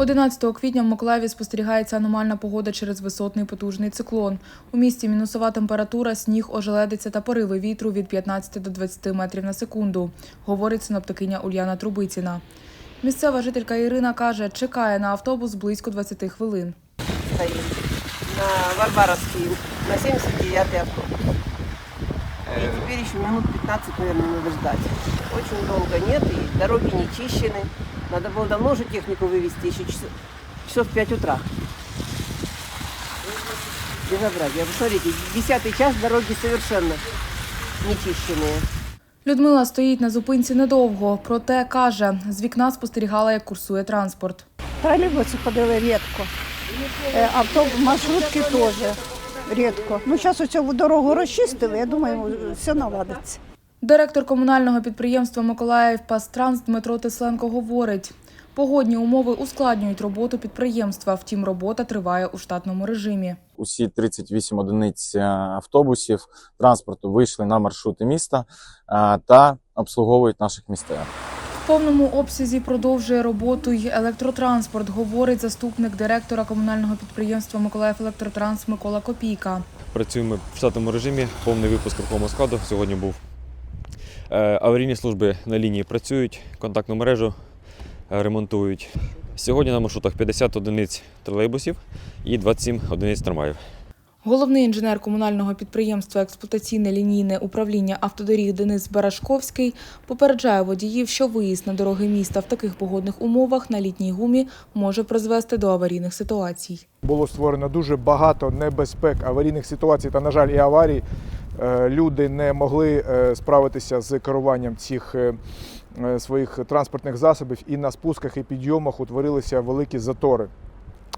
11 квітня в Миколаєві спостерігається аномальна погода через висотний потужний циклон. У місті мінусова температура, сніг, ожеледиця та пориви вітру від 15 до 20 метрів на секунду, говорить синоптикиня Ульяна Трубиціна. Місцева жителька Ірина каже, чекає на автобус близько 20 хвилин. стоим на Варваровский, на 79-й автобус. И теперь еще минут 15, наверное, надо ждать. Очень долго нет, и дороги не чищены. Надо было давно уже технику вывести, еще часов, часов в 5 утра. Безобразие. Посмотрите, 10 час дороги совершенно не чищенные. Людмила стоїть на зупинці недовго, проте каже, з вікна спостерігала, як курсує транспорт. Троллейбусы ходили рідко. Е, Автобус, маршрутки теж рідко. Ну, зараз оцю дорогу розчистили, я думаю, все наладиться. Директор комунального підприємства Миколаїв Пастранс Дмитро Тесленко говорить, погодні умови ускладнюють роботу підприємства, втім робота триває у штатному режимі. усі 38 одиниць е, автобусів транспорту вийшли на маршрути міста е, та обслуговують наших містян. В повному обсязі продовжує роботу й електротранспорт, говорить заступник директора комунального підприємства Миколаїв Електротранс Микола Копійка. Працюємо в штатному режимі, повний випуск рухомого складу сьогодні був. Е, Аварійні служби на лінії працюють, контактну мережу е, ремонтують. Сьогодні на маршрутах 50 одиниць тролейбусів і 27 одиниць трамваїв. Головний інженер комунального підприємства експлуатаційне лінійне управління автодоріг Денис Барашковський попереджає водіїв, що виїзд на дороги міста в таких погодних умовах на літній гумі може призвести до аварійних ситуацій. Було створено дуже багато небезпек, аварійних ситуацій та, на жаль, і аварій. Е, Люди не могли е, справитися з керуванням цих е, своїх транспортних засобів, і на спусках і підйомах утворилися великі затори.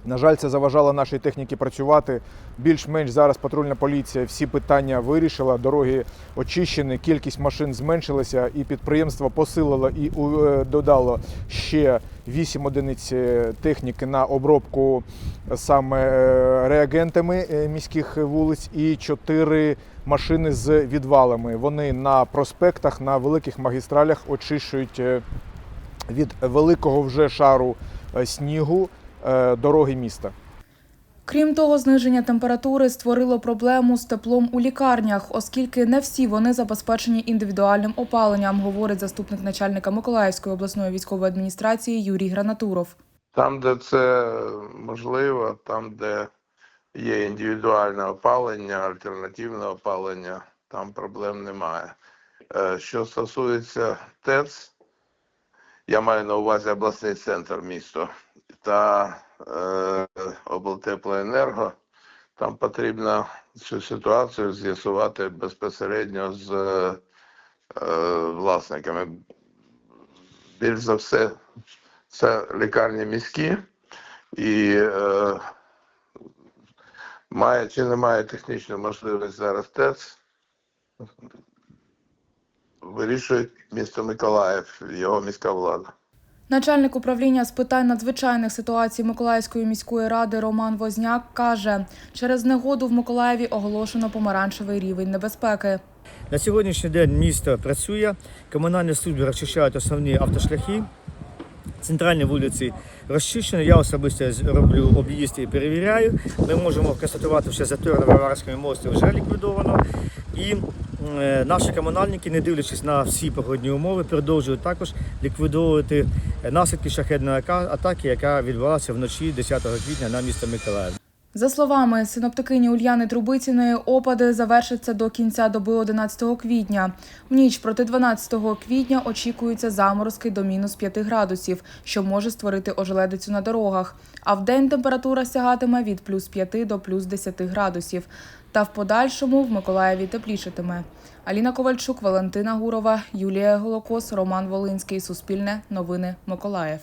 На жаль, це заважало нашій техніці працювати. Більш-менш зараз патрульна поліція всі питання вирішила, дороги очищені, кількість машин зменшилася, і підприємство посилило і е, додало ще 8 одиниць е, техніки на обробку саме е, реагентами е, міських вулиць і 4 машини з відвалами. Вони на проспектах, на великих магістралях очищують від великого вже шару снігу дороги міста. Крім того, зниження температури створило проблему з теплом у лікарнях, оскільки не всі вони забезпечені індивідуальним опаленням, говорить заступник начальника Миколаївської обласної військової адміністрації Юрій Гранатуров. Там, де це можливо, там, де є індивідуальне опалення, альтернативне опалення, там проблем немає. Е, Що стосується ТЕЦ, я маю на увазі обласний центр місто та е, облтеплоенерго, там потрібно цю ситуацію з'ясувати безпосередньо з е, власниками. Більш за все, це лікарні міські і е, має чи немає технічну можливість зараз ТЕЦ, вирішує місто Миколаїв, його міська влада. Начальник управління з питань надзвичайних ситуацій Миколаївської міської ради Роман Возняк каже, через негоду в Миколаєві оголошено помаранчевий рівень небезпеки. На сьогоднішній день місто працює, комунальні служби розчищають основні автошляхи, центральні вулиці розчищені. Я особисто роблю об'їзд і перевіряю. Ми можемо констатувати, що затор на Варварському мості вже ліквідовано. І наші комунальники, не дивлячись на всі погодні умови, продовжують також ліквідовувати наслідки шахедної атаки, яка відбулася вночі 10 квітня на місто Миколаїв. За словами синоптикині Ульяни Трубиціної, опади завершаться до кінця доби 11 квітня. В ніч проти 12 квітня очікуються заморозки до мінус 5 градусів, що може створити ожеледицю на дорогах. А в день температура сягатиме від плюс 5 до плюс 10 градусів. Та в подальшому в Миколаєві теплішатиме. Аліна Ковальчук, Валентина Гурова, Юлія Голокос, Роман Волинський. Суспільне. Новини Миколаїв.